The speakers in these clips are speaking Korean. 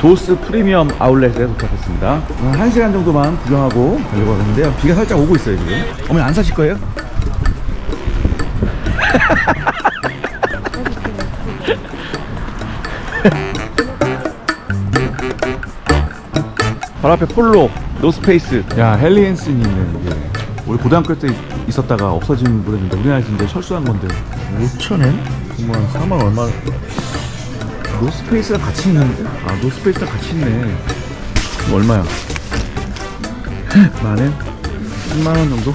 도스 프리미엄 아울렛에 도착했습니다. 어, 한 시간 정도만 구경하고 가려고 하는데요. 비가 살짝 오고 있어요 지금. 어머니 안 사실 거예요? 바로 앞에 폴로, 노스페이스. 야 헨리 헨슨이 있는 이게 우리 고등학교 때 있었다가 없어진 브랜드인데 우리나라에서 이제 철수한 건데 5천엔? 정말 4만 얼마? 노스페이스랑 같이 있는데? 아 노스페이스랑 같이 있네. 이거 얼마야? 만엔? 10만 원 정도?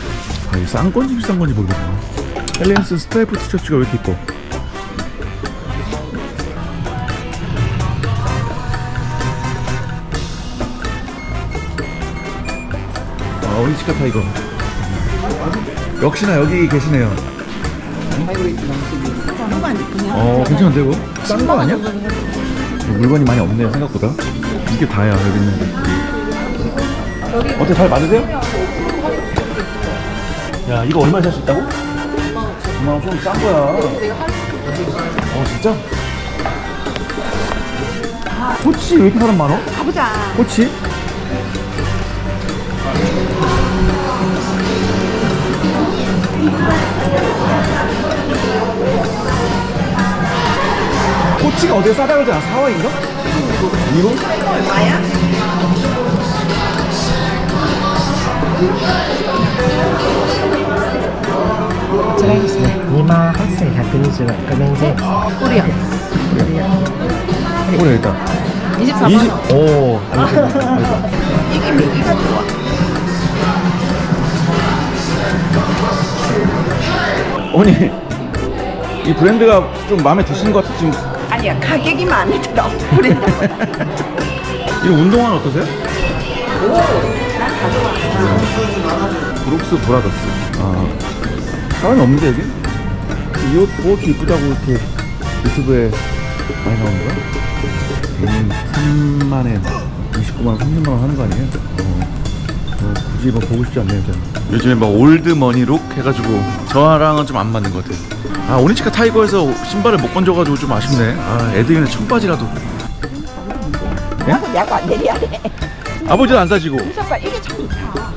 아 이게 싼 건지 비싼 건지 모르겠네. 헨리 헨슨 스트라이프 티셔츠가 왜 이렇게 이뻐? 아, 오니치카 타 이거. 역시나 여기 계시네요. 어, 괜찮은데, 이거? 싼 거 아니야? 물건이 많이 없네요, 생각보다. 이게 다야, 여기 있는 게. 어때, 잘 맞으세요? 야, 이거 얼마에 살 수 있다고? 2만 원 좀 싼 거야. 어, 진짜? 코치 왜 이렇게 사람 많어? 가보자. 코치? 치가 어디에 싸다 그러지 않아? 사와인가? 이거? 얼마야? 우리야. 이거 일단 24만 20, 원. 오. 이게 미기가 좋아. 어머니, 이 브랜드가 좀 마음에 드시는 것 같아, 지금. 아니야 가격이 마음에 들어. 브랜드. 이 운동화는 어떠세요? 브룩스 브라더스. 아, 사람이 없는데, 여기? 이 옷, 뭐 이쁘다고 이렇게 유튜브에 많이 나오는 거야? 음, 3만엔 29만원, 30만원 하는 거 아니에요? 어, 어, 굳이 뭐 보고 싶지 않네요, 저는. 요즘에 막 올드머니 룩 해가지고 저랑은 좀 안 맞는 것 같아요. 아, 오니치카 타이거에서 신발을 못 건져가지고 좀 아쉽네. 아, 애들이는 청바지라도. 나도 야구 안 내려야 돼. 아버지는 안 사지고. 잠깐 이게 참 좋다.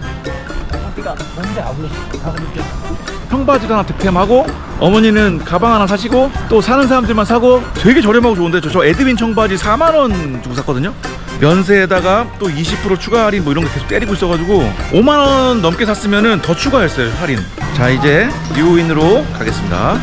청바지 하나 득템하고 어머니는 가방 하나 사시고 또 사는 사람들만 사고 되게 저렴하고 좋은데 저, 저 에드윈 청바지 4만 원 주고 샀거든요. 면세에다가 또 20% 추가 할인 뭐 이런 거 계속 때리고 있어가지고 5만 원 넘게 샀으면은 더 추가했어요 할인. 자 이제 뉴인으로 가겠습니다.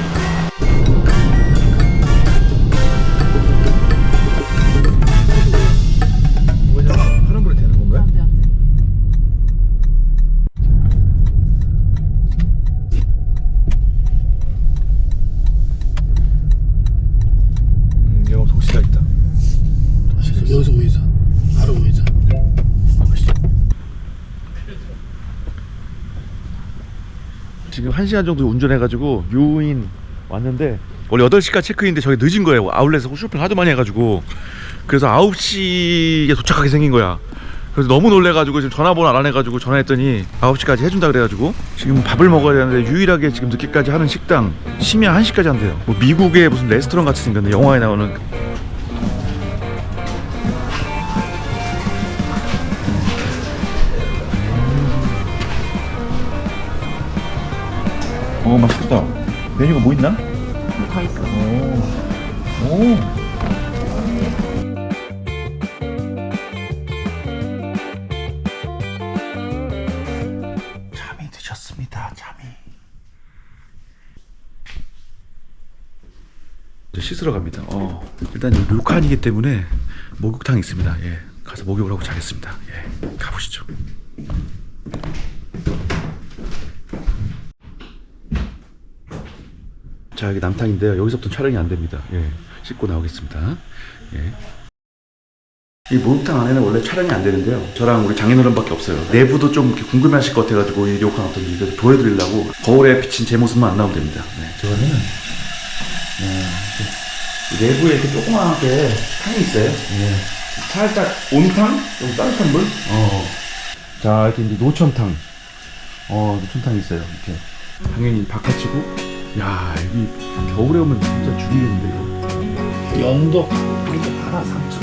지금 1시간 정도 운전해가지고 유인 왔는데 원래 8시까지 체크인인데 저희 늦은 거예요. 아울렛에서 쇼핑 하도 많이 해가지고. 그래서 9시에 도착하게 생긴 거야. 그래서 너무 놀래가지고 지금 전화번호 알아내가지고 전화했더니 9시까지 해준다 그래가지고 지금 밥을 먹어야 되는데 유일하게 지금 늦게까지 하는 식당 심야 1시까지 한대요. 뭐 미국의 무슨 레스토랑 같이 생겼네. 영화에 나오는 어 맛있겠다 메뉴가 뭐 있나? 더 있어. 오. 오. 잠이 드셨습니다. 잠이. 이제 씻으러 갑니다. 어, 일단 료칸이기 때문에 목욕탕 있습니다. 예. 가서 목욕을 하고 자겠습니다. 예. 가보시죠. 자 여기 남탕인데요 여기서부터 촬영이 안 됩니다 예 씻고 나오겠습니다 예. 이 목욕탕 안에는 원래 촬영이 안 되는데요 저랑 우리 장인어른밖에 없어요 내부도 좀 이렇게 궁금해 하실 것 같아가지고 이 료칸 어떤지 그래서 보여드리려고 거울에 비친 제 모습만 안 나오면 됩니다 네. 저거는 네, 내부에 이렇게 조그맣게 탕이 있어요 예. 살짝 온탕? 좀 따뜻한 물? 어. 자 이렇게 이제 노천탕 어 노천탕이 있어요 이렇게 당연히 바깥이고 야 여기 겨울에 오면 진짜 죽이겠는데 이거. 영도 가고 알아 상처